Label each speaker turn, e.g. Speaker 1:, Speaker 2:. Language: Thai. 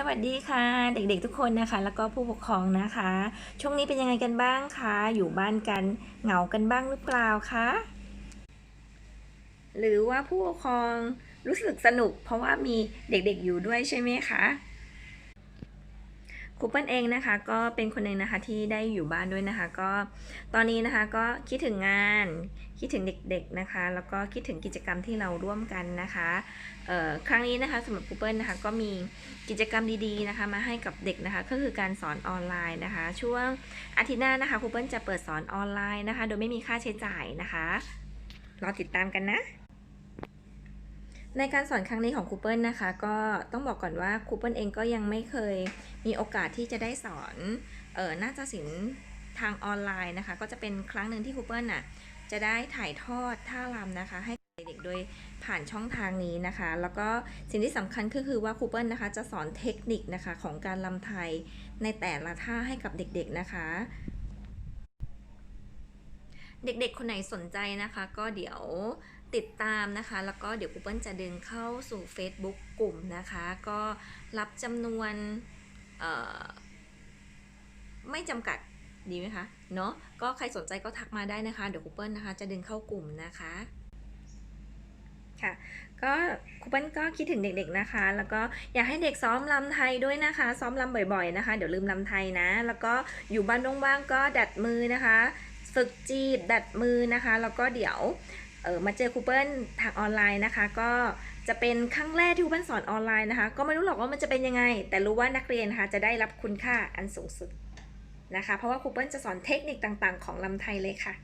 Speaker 1: สวัสดีค่ะ เด็กๆทุกคนนะคะ แล้วก็ผู้ปกครองนะคะ ช่วงนี้เป็นยังไงกันบ้างคะ อยู่บ้านกันเหงากันบ้างหรือเปล่าคะหรือว่าผู้ปกครองรู้สึกสนุก เพราะว่ามีเด็กๆอยู่ด้วยใช่ไหมคะ คูเปิลเองนะคะก็เป็นคนหนึ่งนะคะที่ได้อยู่บ้านด้วยนะคะ ก็ตอนนี้นะคะก็คิดถึงงานคิดถึงเด็กๆนะคะ แล้วก็คิดถึงกิจกรรมที่เราร่วมกันนะคะครั้งนี้นะคะสำหรับคูเปิลนะคะก็มีกิจกรรมดีๆนะคะ มาให้กับเด็กนะคะก็คือการสอนออนไลน์นะคะ ช่วงอาทิตย์หน้านะคะคูเปิลจะเปิดสอนออนไลน์นะคะ โดยไม่มีค่าใช้จ่ายนะคะรอติดตามกันนะ ในการสอนครั้งนี้ของครูเปิลนะคะ ก็ต้องบอกก่อนว่าครูเปิลเองก็ยังไม่เคยมีโอกาสที่จะได้สอนเออน่าจะศิลป์ทางออนไลน์นะคะ ก็จะเป็นครั้งหนึ่งที่ครูเปิลน่ะจะได้ถ่ายทอดท่ารำนะคะ ให้เด็กๆโดยผ่านช่องทางนี้นะคะ แล้วก็สิ่งที่สำคัญก็คือว่าครูเปิลนะคะจะสอนเทคนิคนะคะของการลำไทยในแต่ละท่าให้กับเด็กๆนะคะเด็กๆ คนไหนสนใจนะคะ ก็เดี๋ยว ติดตามนะคะ แล้วก็เดี๋ยว Google จะดึงเข้าสู่ Facebook กลุ่มนะคะ ก็รับจำนวนไม่จำกัดดีไหมคะ เนาะก็ใครสนใจก็ทักมาได้นะคะ เดี๋ยว Google นะคะ จะดึงเข้ากลุ่มนะคะค่ะก็ครูเปิ้ลก็คิดถึงเด็กๆนะคะ แล้วก็อยากให้เด็กซ้อมลำไทยด้วยนะคะ ซ้อมลำบ่อยๆนะคะ เดี๋ยวลืมลำไทยนะ แล้วก็อยู่บ้านว่างๆก็ดัดมือนะคะ ฝึกจีบดัดมือนะคะ แล้วก็เดี๋ยว ออมาเจอครูเปิ้ลทางออนไลน์นะคะ ก็จะเป็นครั้งแรกที่ครูเปิ้ลสอนออนไลน์นะคะ ก็ไม่รู้หรอกว่ามันจะเป็นยังไง แต่รู้ว่านักเรียนนะคะจะได้รับคุณค่าอันสูงสุดนะคะ เพราะว่าครูเปิ้ลจะสอนเทคนิคต่างๆ ของลำไทยเลยค่ะ